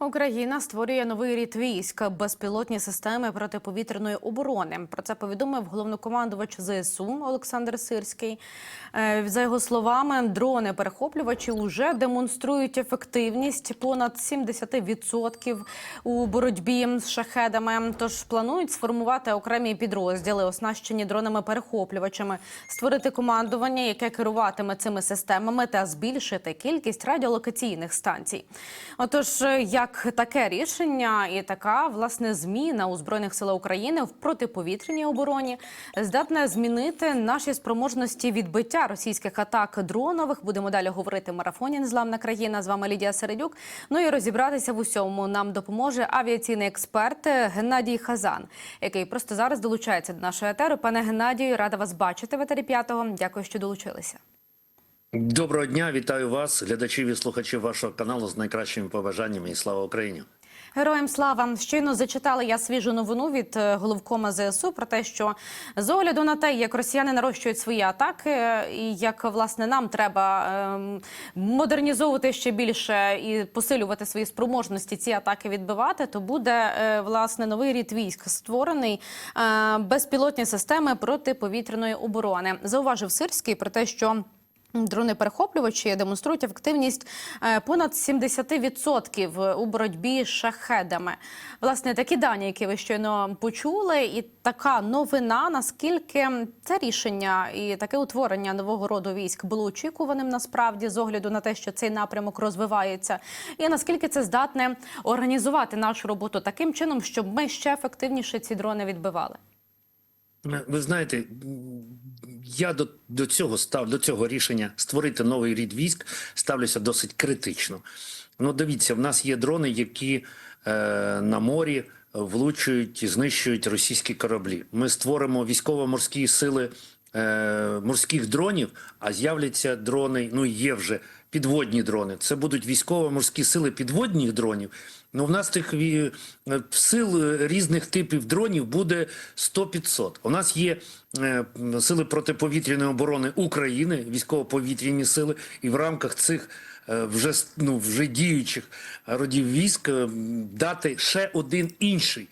Україна створює новий рід військ безпілотні системи протиповітряної оборони. Про це повідомив головнокомандувач ЗСУ Олександр Сирський. Е, За його словами, дрони-перехоплювачі вже демонструють ефективність понад 70% у боротьбі з шахедами. Тож планують сформувати окремі підрозділи, оснащені дронами-перехоплювачами, створити командування, яке керуватиме цими системами, та збільшити кількість радіолокаційних станцій. Отож, як таке рішення і така власне зміна у збройних силах України в протиповітряній обороні здатна змінити наші спроможності відбиття російських атак дронових. Будемо далі говорити в марафоні Незламна країна. З вами Лідія Середюк. Ну і розібратися в усьому нам допоможе авіаційний експерт Геннадій Хазан, який просто зараз долучається до нашої етеру. Пане Геннадію, рада вас бачити в етері п'ятого. Дякую, що долучилися. Доброго дня, вітаю вас, глядачів і слухачів вашого каналу з найкращими побажаннями і слава Україні. Героям слава щойно зачитала я свіжу новину від е, головкома ЗСУ про те, що з огляду на те, як росіяни нарощують свої атаки, е, і як власне нам треба ем, модернізовувати ще більше і посилювати свої спроможності ці атаки відбивати, то буде е, власне новий рід військ створений безпілотні системи протиповітряної оборони. Зауважив Сирський про те, що. Дрони-перехоплювачі демонструють ефективність е, понад 70% у боротьбі з шахедами. Власне, такі дані, які ви щойно почули, і така новина, наскільки це рішення і таке утворення нового роду військ було очікуваним насправді з огляду на те, що цей напрямок розвивається, і наскільки це здатне організувати нашу роботу таким чином, щоб ми ще ефективніше ці дрони відбивали. Ви знаєте, я до, до цього став до цього рішення створити новий рід військ ставлюся досить критично. Ну, дивіться, в нас є дрони, які е, на морі влучують і знищують російські кораблі. Ми створимо військово-морські сили е, морських дронів, а з'являться дрони. Ну є вже підводні дрони. Це будуть військово-морські сили підводних дронів. Ну, в нас тих е, сил е, різних типів дронів буде 100-500. У нас є е, сили протиповітряної оборони України, військово-повітряні сили, і в рамках цих вже ну, вже діючих родів військ дати ще один інший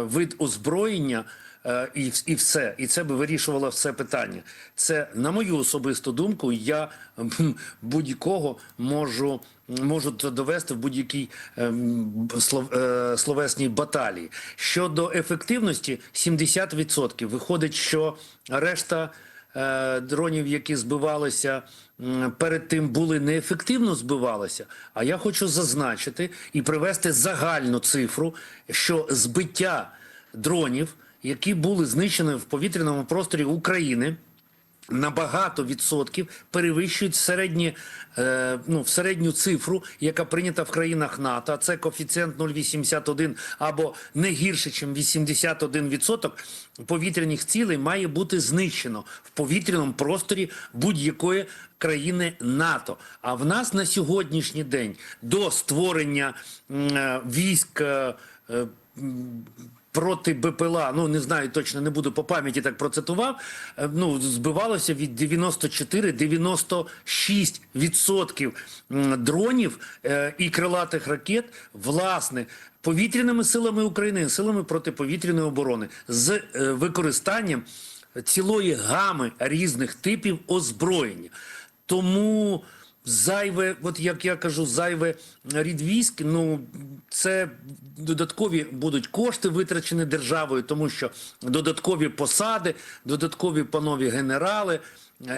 вид озброєння. Е, І, і все, і це би вирішувало все питання. Це на мою особисту думку. Я будь-кого можу можу довести в будь-якій ем, слов, е, словесній баталії. Щодо ефективності, 70%. Виходить, що решта е, дронів, які збивалися м, перед тим, були неефективно збивалися. А я хочу зазначити і привести загальну цифру, що збиття дронів, які були знищені в повітряному просторі України на багато відсотків перевищують середні, е, ну, середню цифру, яка прийнята в країнах НАТО. а Це коефіцієнт 0,81 або не гірше, ніж 81% повітряних цілей має бути знищено в повітряному просторі будь-якої країни НАТО. А в нас на сьогоднішній день до створення е, військ. е, е, проти БПЛА, ну не знаю точно, не буду по пам'яті так процитував. е, Ну збивалося від 94-96% відсотків дронів е, і крилатих ракет, власне. Повітряними силами України, силами протиповітряної оборони з е, використанням цілої гами різних типів озброєння. Тому зайве, от як я кажу, зайве рід військ. Ну це додаткові будуть кошти витрачені державою, тому що додаткові посади, додаткові панові генерали.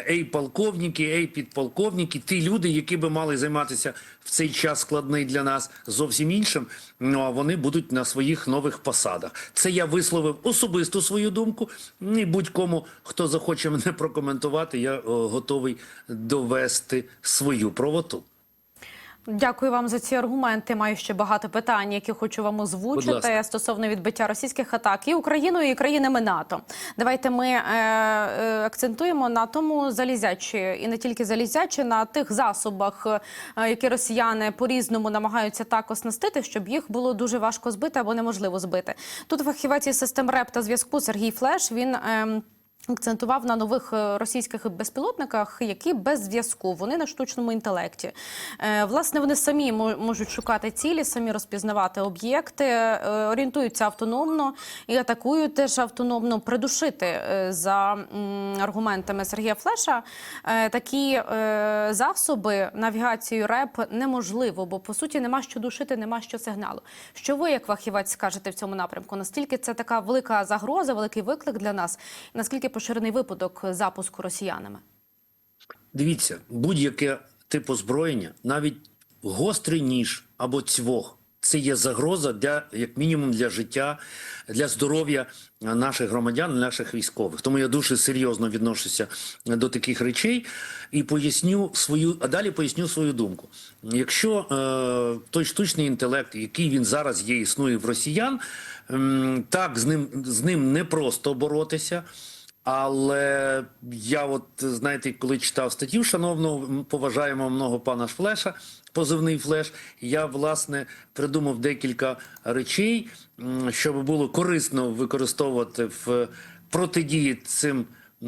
Ей, полковники, ей, підполковники, ті люди, які би мали займатися в цей час складний для нас зовсім іншим. Ну а вони будуть на своїх нових посадах. Це я висловив особисту свою думку. І будь-кому, хто захоче мене прокоментувати, я готовий довести свою правоту. Дякую вам за ці аргументи. Маю ще багато питань, які хочу вам озвучити стосовно відбиття російських атак і Україною, і країнами НАТО. Давайте ми е, е, акцентуємо на тому залізячі і не тільки залізячі, на тих засобах, е, які росіяни по різному намагаються так оснастити, щоб їх було дуже важко збити або неможливо збити. Тут фахівець із систем РЕП та зв'язку Сергій Флеш. Він. Е, Акцентував на нових е, російських безпілотниках, які без зв'язку, вони на штучному інтелекті. Е, Власне, вони самі можуть шукати цілі, самі розпізнавати об'єкти, е, орієнтуються автономно і атакують теж автономно. Придушити за аргументами Сергія Флеша такі засоби навігацію РЕП неможливо, бо по суті нема що душити, нема що сигналу. Що ви, як фахівець, скажете в цьому напрямку? Наскільки це така велика загроза, великий виклик для нас? Наскільки поширений випадок запуску росіянами? Дивіться, будь-яке тип озброєння, навіть гострий ніж або цвох, це є загроза для як мінімум для життя, для здоров'я наших громадян, наших військових. Тому я дуже серйозно відношуся до таких речей і поясню свою, а далі поясню свою думку. Якщо е, той штучний інтелект, який він зараз є, існує в росіян, ем, так з ним з ним не просто боротися. Але я, от знаєте, коли читав статтю шановного поважаємо много пана Флеша, позивний флеш, я власне придумав декілька речей, щоб було корисно використовувати в протидії цим е,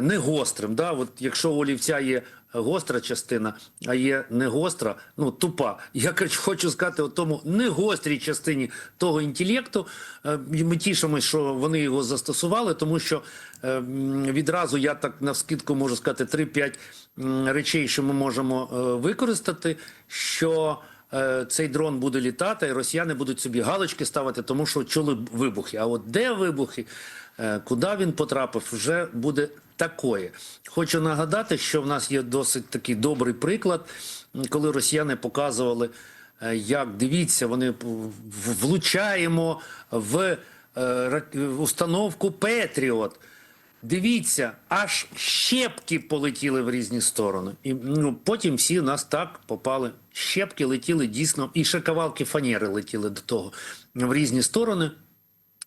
негострим. Да? От якщо у олівця є гостра частина, а є не гостра, ну тупа. Я хочу сказати, у тому негострій частині того інтелекту. е, Ми тішимося, що вони його застосували, тому що е, відразу я так навскидку можу сказати 3-5 речей, що ми можемо е, використати. що цей дрон буде літати, і росіяни будуть собі галочки ставити, тому що чули вибухи. А от де вибухи, куди він потрапив, вже буде такое. Хочу нагадати, що в нас є досить такий добрий приклад, коли росіяни показували, е, як дивіться, вони влучаємо в е, установку Петріот. Дивіться, аж щепки полетіли в різні сторони. І ну, потім всі нас так попали. Щепки летіли дійсно, і ще кавалки фанери летіли до того в різні сторони,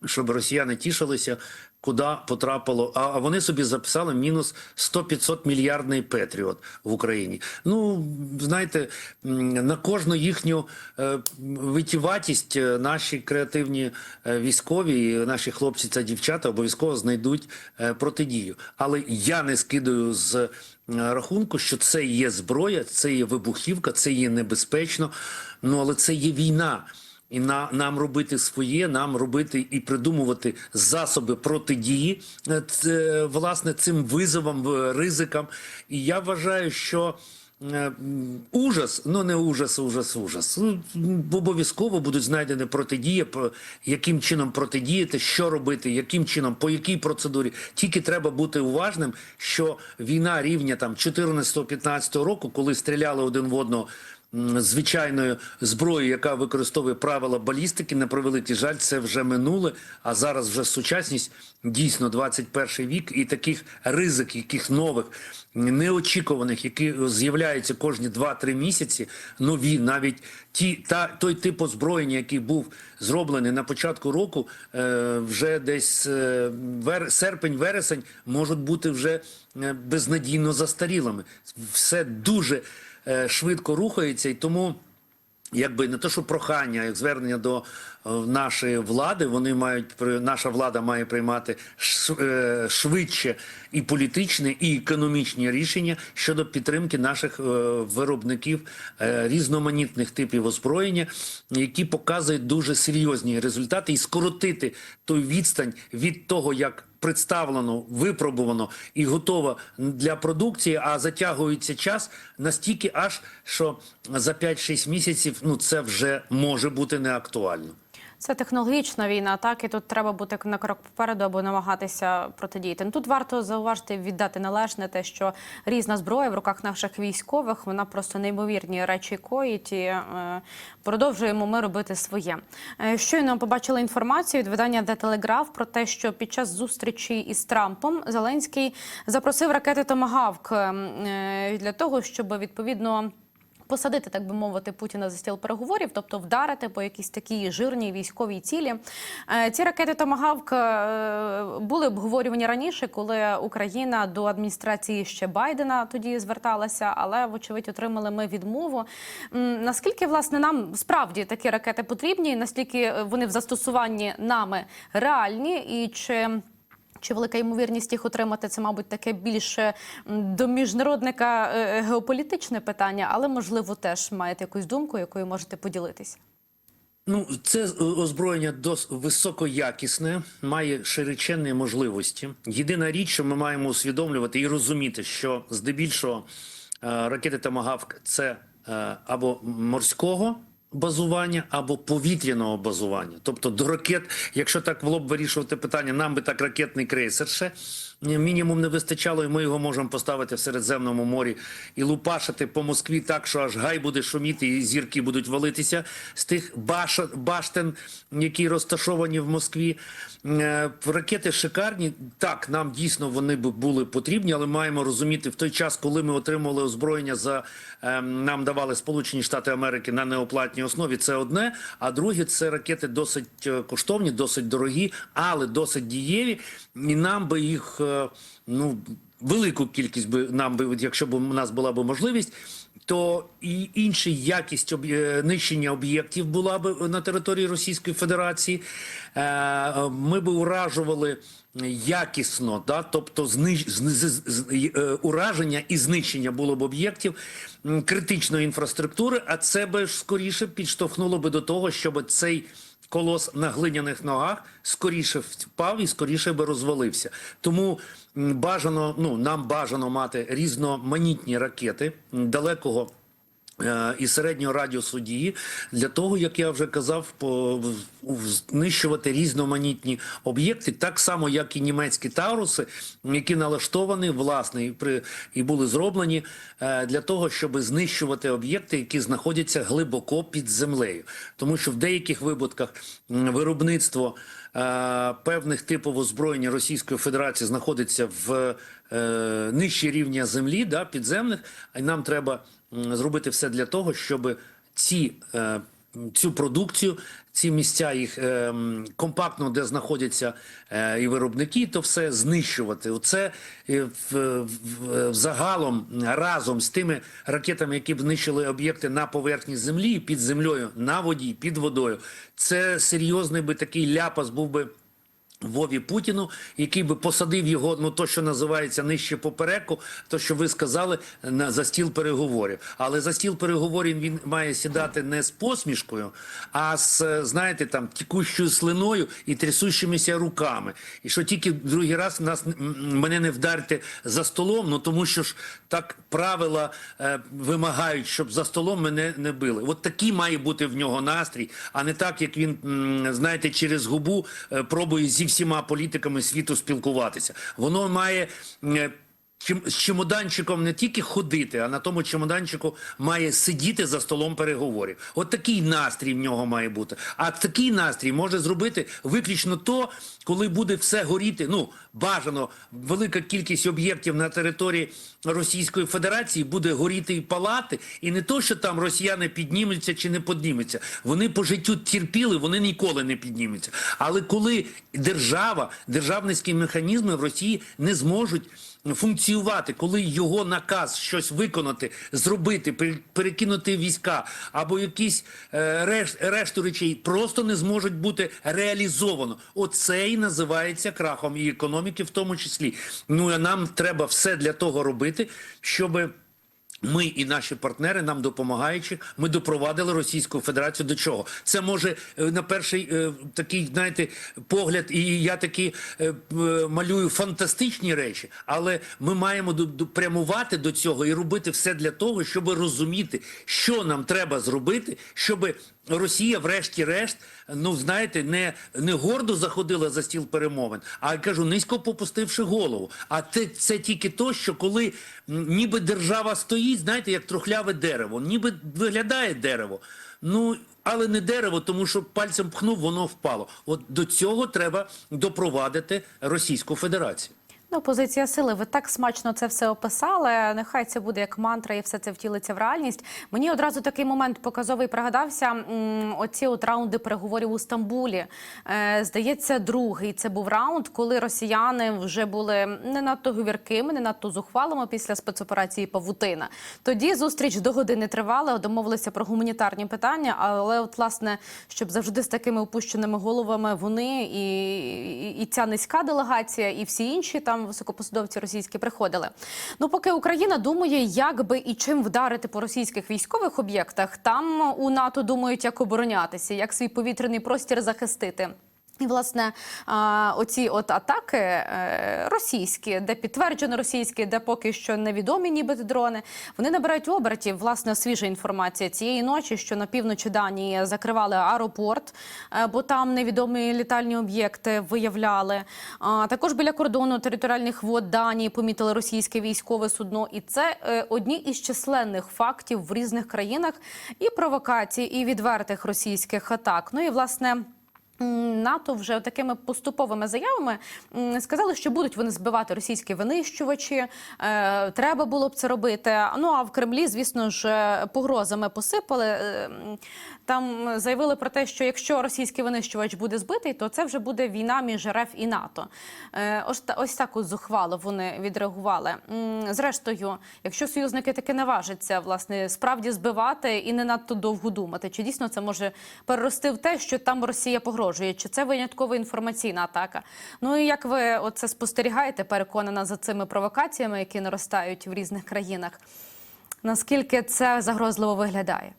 щоб росіяни тішилися, куди потрапило. А, вони собі записали мінус 100-500 мільярдний Петріот в Україні. Ну, знаєте, на кожну їхню е, витіватість е, наші креативні е, військові, наші хлопці та дівчата обов'язково знайдуть протидію. Але я не скидаю з рахунку, що це є зброя, це є вибухівка, це є небезпечно. Ну але це є війна. І на нам робити своє, нам робити і придумувати засоби протидії е, ц- власне цим визовам, е, ризикам. І я вважаю, що е, ужас, ну не ужас, ужас, ужас. Ну, Обов'язково будуть знайдені протидії, яким чином протидіяти, що робити, яким чином, по якій процедурі. Тільки треба бути уважним, що війна рівня там 14-15 року, коли стріляли один в одного звичайною зброєю, яка використовує правила балістики, на превеликий жаль, це вже минуле. А зараз вже сучасність дійсно 21 вік, і таких ризик, яких нових неочікуваних, які з'являються кожні 2-3 місяці. Нові, навіть ті та той тип озброєння, який був зроблений на початку року, е, вже десь е, вер, серпень-вересень можуть бути вже е, безнадійно застарілими. Все дуже швидко рухається, і тому. Якби не то, що прохання, як звернення до е, нашої влади, вони мають наша влада має приймати е, швидше і політичні, і економічні рішення щодо підтримки наших е, виробників е, різноманітних типів озброєння, які показують дуже серйозні результати, і скоротити той відстань від того, як представлено, випробувано і готово для продукції, а затягується час настільки, аж що за 5-6 місяців ну це вже може бути неактуально. Це технологічна війна, так і тут треба бути на крок попереду або намагатися протидіяти. Ну, Тут варто зауважити віддати належне те, що різна зброя в руках наших військових вона просто неймовірні речі коїть і е, продовжуємо ми робити своє. Е, щойно побачили інформацію від видання The Telegraph про те, що під час зустрічі із Трампом Зеленський запросив ракети Томагавк е, для того, щоб відповідно посадити, так би мовити, Путіна за стіл переговорів, тобто вдарити по якійсь такій жирній військовій цілі. Е, Ці ракети Томагавк е, були обговорювані раніше, коли Україна до адміністрації ще Байдена тоді зверталася, але вочевидь отримали ми відмову. Наскільки власне нам справді такі ракети потрібні? Наскільки вони в застосуванні нами реальні, і чи Чи велика ймовірність їх отримати? Це, мабуть, таке більше до міжнародника е, геополітичне питання, але можливо теж маєте якусь думку, якою можете поділитися. Ну, це е, озброєння дос високоякісне, має широченні можливості. Єдина річ, що ми маємо усвідомлювати і розуміти, що здебільшого е, ракети Томагавк це е, або морського. Базування або повітряного базування, тобто до ракет, якщо так було б вирішувати питання, нам би так ракетний крейсер ще мінімум не вистачало, і ми його можемо поставити в Середземному морі і лупашити по Москві так, що аж гай буде шуміти, і зірки будуть валитися з тих баш... баштен, які розташовані в Москві. Е, Ракети шикарні. Так, нам дійсно вони б були потрібні, але маємо розуміти в той час, коли ми отримували озброєння за е, нам давали Сполучені Штати Америки на неоплатній основі. Це одне. А друге, це ракети досить е, коштовні, досить дорогі, але досить дієві. І нам би їх ну велику кількість би нам би, якщо б у нас була б можливість. То і інша якість е, нищення об'єктів була б на території Російської Федерації. Е, Ми б уражували якісно, да? тобто знищ... з- з- з- е, ураження і знищення було б об'єктів критичної інфраструктури, а це би скоріше підштовхнуло би до того, щоб цей колос на глиняних ногах скоріше впав і скоріше би розвалився. Тому бажано, ну нам бажано мати різноманітні ракети далекого. Е, І середнього радіусу дії для того, як я вже казав, знищувати різноманітні об'єкти, так само як і німецькі тауруси, які налаштовані власне і при і були зроблені е, для того, щоб знищувати об'єкти, які знаходяться глибоко під землею, тому що в деяких випадках виробництво е, певних типів озброєння Російської Федерації знаходиться в нижчі рівня землі, да, підземних, і нам треба зробити все для того, щоб ці. е, Цю продукцію, ці місця їх е, компактно, де знаходяться е, і виробники, то все знищувати. Оце загалом разом з тими ракетами, які б знищили об'єкти на поверхні землі, під землею, на воді, під водою. Це серйозний би такий ляпас був би. Вові Путіну, який би посадив його, ну то, що називається нижче попереку, то що ви сказали, на за стіл переговорів. Але за стіл переговорів він має сідати не з посмішкою, а з знаєте, там тікущою слиною і трясущимися руками. І що тільки другий раз нас мене не вдарте за столом, ну тому що ж так правила е, вимагають, щоб за столом мене не били. От такий має бути в нього настрій, а не так, як він знаєте, через губу е, пробує зі всіма політиками світу спілкуватися. Воно має. Чим- З чемоданчиком не тільки ходити, а на тому чемоданчику має сидіти за столом переговорів. От такий настрій в нього має бути. А такий настрій може зробити виключно то, коли буде все горіти. Ну бажано велика кількість об'єктів на території Російської Федерації буде горіти і палати, і не то, що там росіяни піднімуться чи не піднімуться. Вони по життю терпіли, вони ніколи не піднімуться. Але коли держава, державницькі механізми в Росії не зможуть функціювати, коли його наказ щось виконати, зробити, пер- перекинути війська або якісь е, решт, решту речей просто не зможуть бути реалізовано. Оце і називається крахом і економіки, в тому числі. Ну а нам треба все для того робити, щоби. Ми і наші партнери, нам допомагаючи, ми допровадили Російську Федерацію до чого? Це може е, на перший е, такий, знаєте, погляд, і я такі е, малюю фантастичні речі, але ми маємо до, до- прямувати до цього і робити все для того, щоб розуміти, що нам треба зробити, щоб Росія, врешті-решт, ну знаєте, не, не гордо заходила за стіл перемовин, а я кажу, низько попустивши голову. А це, це тільки то, що коли ніби держава стоїть, знаєте, як трухляве дерево, ніби виглядає дерево. Ну, але не дерево, тому що пальцем пхнув, воно впало. От до цього треба допровадити Російську Федерацію. Ну, позиція сили. Ви так смачно це все описали. Нехай це буде як мантра, і все це втілиться в реальність. Мені одразу такий момент показовий пригадався. Оці от раунди переговорів у Стамбулі. Е, Здається, другий це був раунд, коли росіяни вже були не надто говіркими, не надто зухвалими після спецоперації Павутина. Тоді зустріч до години тривала, домовилися про гуманітарні питання. Але, от, власне, щоб завжди з такими опущеними головами вони і, і, і ця низька делегація, і всі інші там високопосадовці російські приходили. Ну, поки Україна думає, як би і чим вдарити по російських військових об'єктах, там у НАТО думають, як оборонятися, як свій повітряний простір захистити. І, власне, оці от атаки е, російські, де підтверджено російські, де поки що невідомі нібито дрони, вони набирають обертів. Власне, свіжа інформація цієї ночі, що на півночі Данії закривали аеропорт, е, бо там невідомі літальні об'єкти виявляли. Також біля кордону територіальних вод Данії помітили російське військове судно. І це е, одні із численних фактів в різних країнах і провокацій, і відвертих російських атак. Ну і власне. НАТО вже такими поступовими заявами сказали, що будуть вони збивати російські винищувачі. Е, треба було б це робити. Ну а в Кремлі, звісно ж, е, погрозами посипали. Е, Там заявили про те, що якщо російський винищувач буде збитий, то це вже буде війна між РФ і НАТО. Ось, та- ось так зухвало вони відреагували. Зрештою, якщо союзники таки наважаться власне справді збивати і не надто довго думати, чи дійсно це може перерости в те, що там Росія погрожує, чи це виняткова інформаційна атака? Ну і як ви оце спостерігаєте, переконана за цими провокаціями, які наростають в різних країнах? Наскільки це загрозливо виглядає?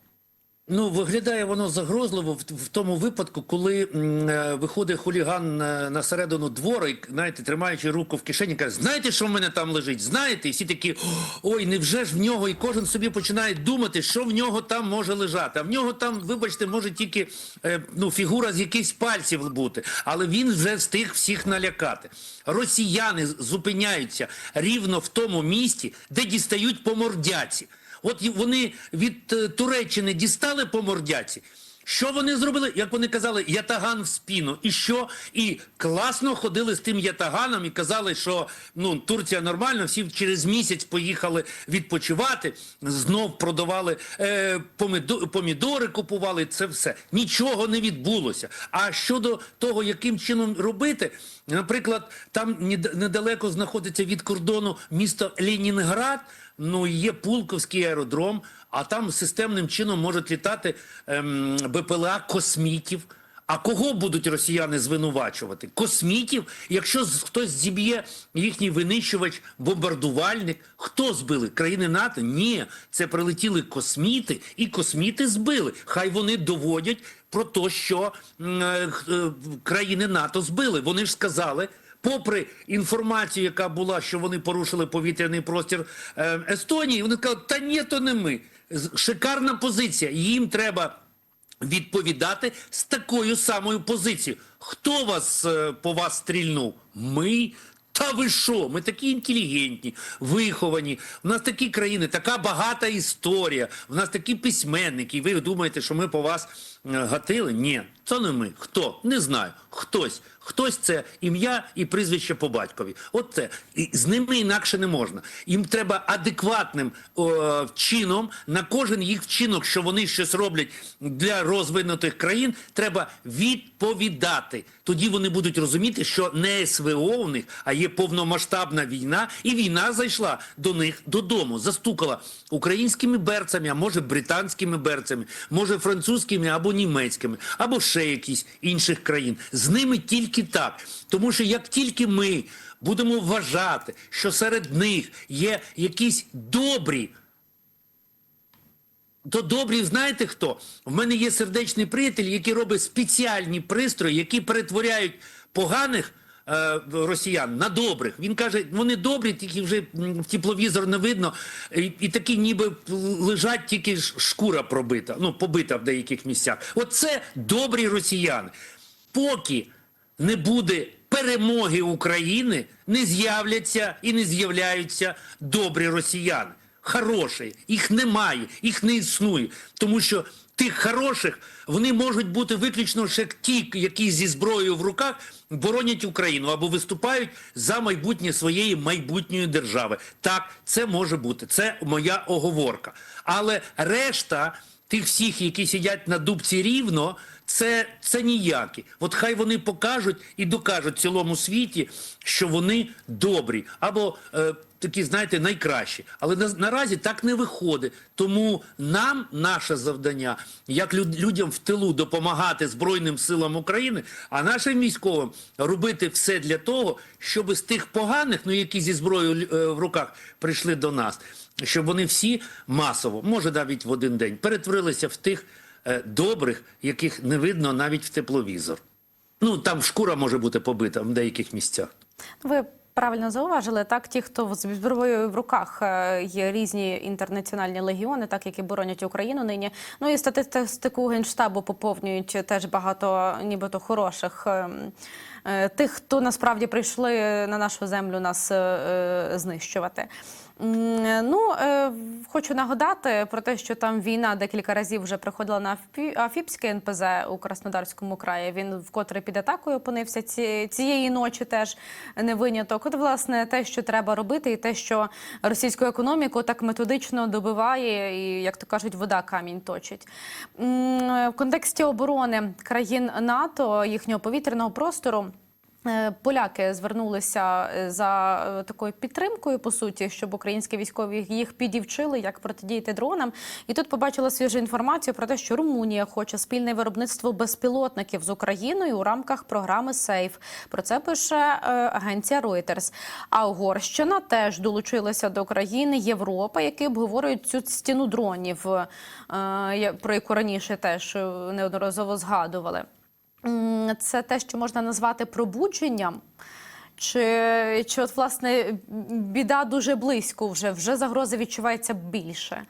Ну, виглядає воно загрозливо в, тому випадку, коли е, виходить хуліган е, на середину двору, і, знаєте, тримаючи руку в кишені, каже, знаєте, що в мене там лежить? Знаєте? І всі такі, ой, невже ж в нього? І кожен собі починає думати, що в нього там може лежати. А в нього там, вибачте, може тільки е, ну, фігура з якихось пальців бути. Але він вже встиг всіх налякати. Росіяни зупиняються рівно в тому місці, де дістають по мордяці. От вони від е, Туреччини дістали по мордяці. Що вони зробили? Як вони казали, ятаган в спіну. І що? І класно ходили з тим ятаганом і казали, що ну Турція нормально, всі через місяць поїхали відпочивати, знов продавали е, помідори, купували це все. Нічого не відбулося. А щодо того, яким чином робити, наприклад, там нед- недалеко знаходиться від кордону місто Ленінград. Ну, є Пулковський аеродром, а там системним чином можуть літати ем, БПЛА космітів. А кого будуть росіяни звинувачувати? Космітів? Якщо хтось зіб'є їхній винищувач, бомбардувальник, хто збили? Країни НАТО? Ні, це прилетіли косміти, і косміти збили. Хай вони доводять про те, що е, е, країни НАТО збили. Вони ж сказали. Попри інформацію, яка була, що вони порушили повітряний простір е, Естонії, вони сказали, та ні, то не ми. Шикарна позиція. Їм треба відповідати з такою самою позицією. Хто вас е, по вас стрільнув? Ми. Та ви що? Ми такі інтелігентні, виховані. У нас такі країни, така багата історія. У нас такі письменники. І ви думаєте, що ми по вас гатили? Ні, це не ми. Хто? Не знаю. Хтось. Хтось це ім'я і прізвище по батькові. От це. І з ними інакше не можна. Їм треба адекватним о, чином на кожен їх вчинок, що вони щось роблять для розвинутих країн, треба відповідати. Тоді вони будуть розуміти, що не СВО у них, а є повномасштабна війна, і війна зайшла до них додому, застукала українськими берцями, а може британськими берцями, може французькими або німецькими, або ще якісь інших країн. З ними тільки так. Тому що як тільки ми будемо вважати, що серед них є якісь добрі. То добрі, знаєте хто? В мене є сердечний приятель, який робить спеціальні пристрої, які перетворяють поганих росіян на добрих. Він каже, вони добрі, тільки вже в тепловізор не видно, і, і такі ніби лежать, тільки шкура пробита, ну, побита в деяких місцях. Оце добрі росіяни. Поки не буде перемоги України, не з'являться і не з'являються добрі росіяни. Хороші. Їх немає, їх не існує. Тому що тих хороших вони можуть бути виключно ще ті, які зі зброєю в руках боронять Україну або виступають за майбутнє своєї майбутньої держави. Так, це може бути. Це моя оговорка. Але решта тих всіх, які сидять на дубці рівно, це, це ніякі. От хай вони покажуть і докажуть цілому світі, що вони добрі або е, такі, знаєте, найкращі. Але на, наразі так не виходить. Тому нам наше завдання, як люд, людям в тилу допомагати Збройним силам України, а нашим військовим робити все для того, щоб з тих поганих, ну які зі зброєю е, в руках прийшли до нас, щоб вони всі масово, може навіть в один день, перетворилися в тих добрих, яких не видно навіть в тепловізор. Ну там шкура може бути побита в деяких місцях. Ви правильно зауважили, так ті, хто з зброєю в руках е, є різні інтернаціональні легіони, так які боронять Україну нині. Ну і статистику генштабу поповнюють теж багато, нібито хороших. ем, е, Тих, хто насправді прийшли на нашу землю нас е, е, знищувати. Ну, е, хочу нагадати про те, що там війна декілька разів вже приходила на Афі- Афіпське НПЗ у Краснодарському краї. Він вкотре під атакою опинився ці, цієї ночі. Теж не виняток. От власне те, що треба робити, і те, що російську економіку так методично добиває, і як то кажуть, вода камінь точить. В контексті оборони країн НАТО, їхнього повітряного простору. Е, Поляки звернулися е, за е, такою підтримкою, по суті, щоб українські військові їх підівчили, як протидіяти дронам. І тут побачила свіжу інформацію про те, що Румунія хоче спільне виробництво безпілотників з Україною у рамках програми СЕЙФ. Про це пише агенція Reuters. А Угорщина теж долучилася до країни Європи, які обговорюють цю стіну дронів, про яку раніше теж неодноразово згадували. Це те, що можна назвати пробудженням. Чи, чи от власне біда дуже близько вже вже загроза відчувається більше?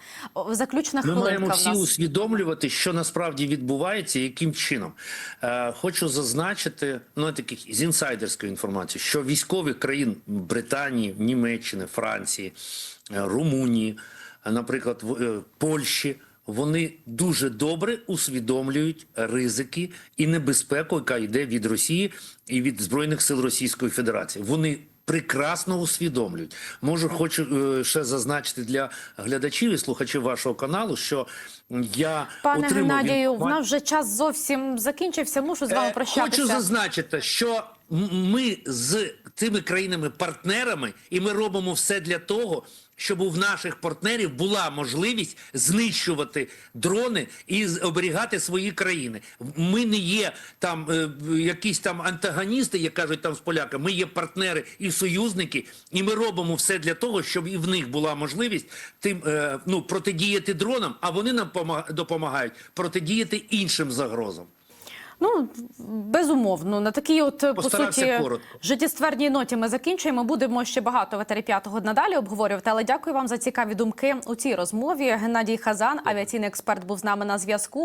Заключна Ми хвилинка маємо в всі нас. усвідомлювати, що насправді відбувається, і яким чином. Е, хочу зазначити ну таких з інсайдерської інформації, що військові країн Британії, Німеччини, Франції, е, Румунії, е, наприклад, в- е, Польщі. Вони дуже добре усвідомлюють ризики і небезпеку, яка йде від Росії і від збройних сил Російської Федерації. Вони прекрасно усвідомлюють. Можу, хочу е, ще зазначити для глядачів і слухачів вашого каналу, що я Пане отримав Геннадію, в нас вже час зовсім закінчився. Мушу з вами Е, прощатися. Хочу зазначити, що ми з тими країнами-партнерами, і ми робимо все для того, щоб у наших партнерів була можливість знищувати дрони і оберігати свої країни. Ми не є там е, якісь там антагоністи, як кажуть там з поляками. Ми є партнери і союзники, і ми робимо все для того, щоб і в них була можливість тим е, ну протидіяти дронам, а вони нам пома- допомагають протидіяти іншим загрозам. Ну безумовно, на такій, от по суті коротко. життєстверній ноті ми закінчуємо. Будемо ще багато ветері п'ятого надалі обговорювати. Але дякую вам за цікаві думки у цій розмові. Геннадій Хазан, авіаційний експерт, був з нами на зв'язку.